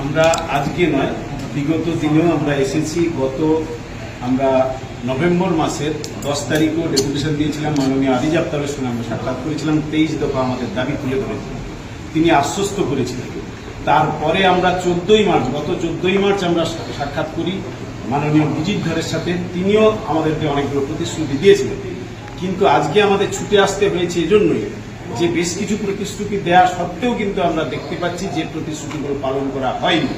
আমরা আজকে নয়, বিগত দিনেও আমরা এসেছি, গত আমরা নভেম্বর মাসের দশ তারিখও ডেপুটেশন দিয়েছিলাম, মাননীয় আদিজ আফতাবের সঙ্গে আমরা সাক্ষাৎ করেছিলাম, তেইশ দফা আমাদের দাবি তুলে ধরেছিলেন তিনি আশ্বস্ত করেছিলেন। তারপরে আমরা চোদ্দই মার্চ, গত চোদ্দই মার্চ আমরা সাক্ষাৎ করি, মাননীয় বিজিত ধরের সাথে, তিনিও আমাদেরকে অনেকগুলো প্রতিশ্রুতি দিয়েছিলেন। কিন্তু আজকে আমাদের ছুটে আসতে হয়েছে এজন্যই যে বেশ কিছু প্রতিশ্রুতি দেওয়া সত্ত্বেও কিন্তু আমরা দেখতে পাচ্ছি যে প্রতিশ্রুতিগুলো পালন করা হয়নি।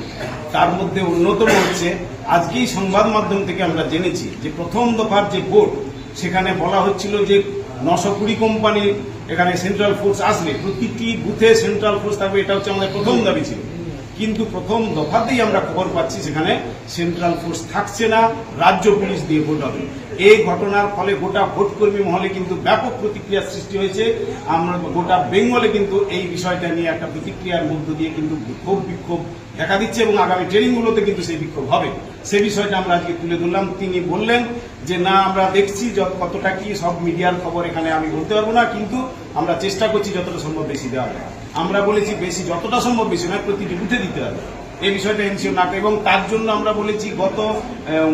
তার মধ্যে অন্যতম হচ্ছে, আজকেই সংবাদ মাধ্যম থেকে আমরা জেনেছি যে প্রথম দফার যে ভোট, সেখানে বলা হচ্ছিল যে নশো কুড়ি কোম্পানি এখানে সেন্ট্রাল ফোর্স আসবে। প্রতিটি বুথে সেন্ট্রাল ফোর্স থাকবে, এটা হচ্ছে আমাদের প্রথম দাবি ছিল। কিন্তু প্রথম দফাতেই আমরা খবর পাচ্ছি সেখানে সেন্ট্রাল ফোর্স থাকছে না, রাজ্য পুলিশ দিয়ে ভোট হবে। এই ঘটনার ফলে গোটা ভোটকর্মী মহলে কিন্তু ব্যাপক প্রতিক্রিয়া সৃষ্টি হয়েছে। আমরা গোটা বেঙ্গলে কিন্তু এই বিষয়টা নিয়ে একটা প্রতিক্রিয়ার মধ্য দিয়ে কিন্তু বিক্ষোভ বিক্ষোভ দেখা দিচ্ছে এবং আগামী ট্রেনিংগুলোতে কিন্তু সেই বিক্ষোভ হবে। সে বিষয়টা আমরা আজকে তুলে ধরলাম। তিনি বললেন যে, না, আমরা দেখছি কতটা কি সব মিডিয়ার খবর এখানে আমি বলতে পারব না, কিন্তু আমরা চেষ্টা করছি যতটা সম্ভব বেশি দেওয়া আমরা বলেছি, বেশি, যতটা সম্ভব বেশি নয়, প্রতিটি বুথে দিতে হবে। এই বিষয়টা এনসিও না। এবং তার জন্য আমরা বলেছি গত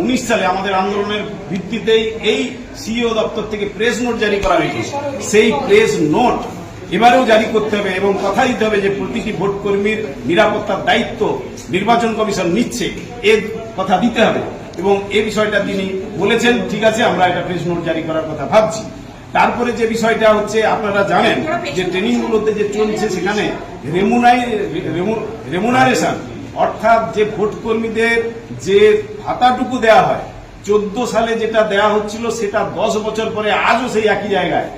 উনিশ সালে আমাদের আন্দোলনের ভিত্তিতেই এই সিইও দপ্তর থেকে প্রেস নোট জারি করা হয়েছে। সেই প্রেস নোট এবারেও জারি করতে হবে এবং কথা দিতে হবে যে প্রতিটি ভোট কর্মীর নিরাপত্তার দায়িত্ব নির্বাচন কমিশন নিচ্ছে এর কথা দিতে হবে। এবং এ বিষয়টা তিনি বলেছেন, ঠিক আছে, আমরা এটা প্রেস নোট জারি করার কথা ভাবছি। তারপরে যে বিষয়টা হচ্ছে, আপনারা জানেন যে ট্রেনিং গুলোতে যে চলছে সেখানে রেমুনাই রেমুনারেশন অর্থাৎ যে ভোট কর্মীদের যে ভাতাটুকু দেওয়া হয়, চোদ্দ সালে যেটা দেওয়া হচ্ছিল সেটা দশ বছর পরে আজও সেই একই জায়গায়।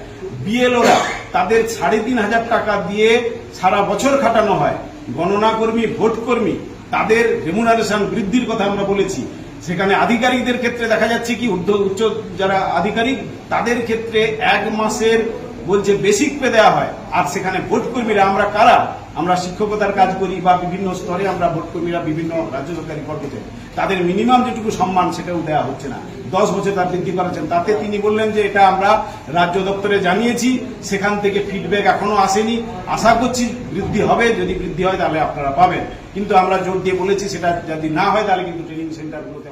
বিএলওরা তাদের সাড়ে তিন হাজার টাকা দিয়ে সারা বছর খাটানো হয়। গণনা কর্মী ভোট কর্মী তাদের রেমুনারেশন বৃদ্ধির কথা আমরা বলেছি। সেখানে আধিকারিকদের ক্ষেত্রে দেখা যাচ্ছে কি উচ্চ যারা আধিকারিক, তাদের ক্ষেত্রে এক মাসের বলছে বেসিক পে দেওয়া হয়। আর সেখানে ভোট কর্মীরা আমরা কারা? আমরা শিক্ষকতার কাজ করি বা বিভিন্ন স্তরে আমরা ভোট কর্মীরা বিভিন্ন রাজ্য সরকারি কর্মচারী তাদের মিনিমাম যেটুকু সম্মান, সেটাও দেওয়া হচ্ছে না। দশ বছর তার বৃদ্ধি করেছেন। তাতে তিনি বললেন যে এটা আমরা রাজ্য দপ্তরে জানিয়েছি। সেখান থেকে ফিডব্যাক এখনও আসেনি। আশা করছি বৃদ্ধি হবে। যদি বৃদ্ধি হয় তাহলে আপনারা পাবেন। কিন্তু আমরা জোর দিয়ে বলেছি সেটা যদি না হয় তাহলে কিন্তু ট্রেনিং সেন্টারগুলোতে